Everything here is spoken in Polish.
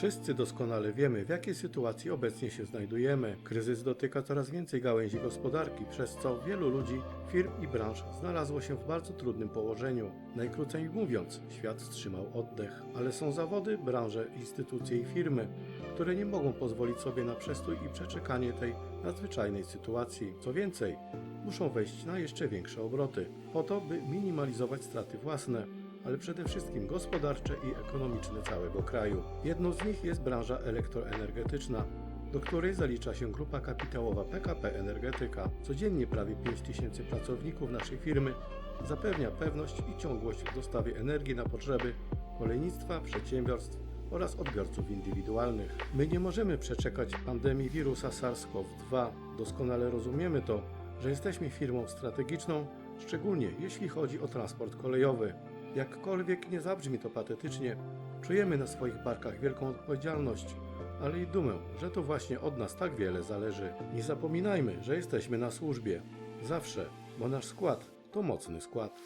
Wszyscy doskonale wiemy, w jakiej sytuacji obecnie się znajdujemy. Kryzys dotyka coraz więcej gałęzi gospodarki, przez co wielu ludzi, firm i branż znalazło się w bardzo trudnym położeniu. Najkrócej mówiąc, świat wstrzymał oddech. Ale są zawody, branże, instytucje i firmy, które nie mogą pozwolić sobie na przestój i przeczekanie tej nadzwyczajnej sytuacji. Co więcej, muszą wejść na jeszcze większe obroty, po to, by minimalizować straty własne ale przede wszystkim gospodarcze i ekonomiczne całego kraju. Jedną z nich jest branża elektroenergetyczna, do której zalicza się grupa kapitałowa PKP Energetyka. Codziennie prawie 5 tysięcy pracowników naszej firmy zapewnia pewność i ciągłość w dostawie energii na potrzeby kolejnictwa, przedsiębiorstw oraz odbiorców indywidualnych. My nie możemy przeczekać pandemii wirusa SARS-CoV-2. Doskonale rozumiemy to, że jesteśmy firmą strategiczną, szczególnie jeśli chodzi o transport kolejowy. Jakkolwiek nie zabrzmi to patetycznie, czujemy na swoich barkach wielką odpowiedzialność, ale i dumę, że to właśnie od nas tak wiele zależy. Nie zapominajmy, że jesteśmy na służbie. Zawsze, bo nasz skład to mocny skład.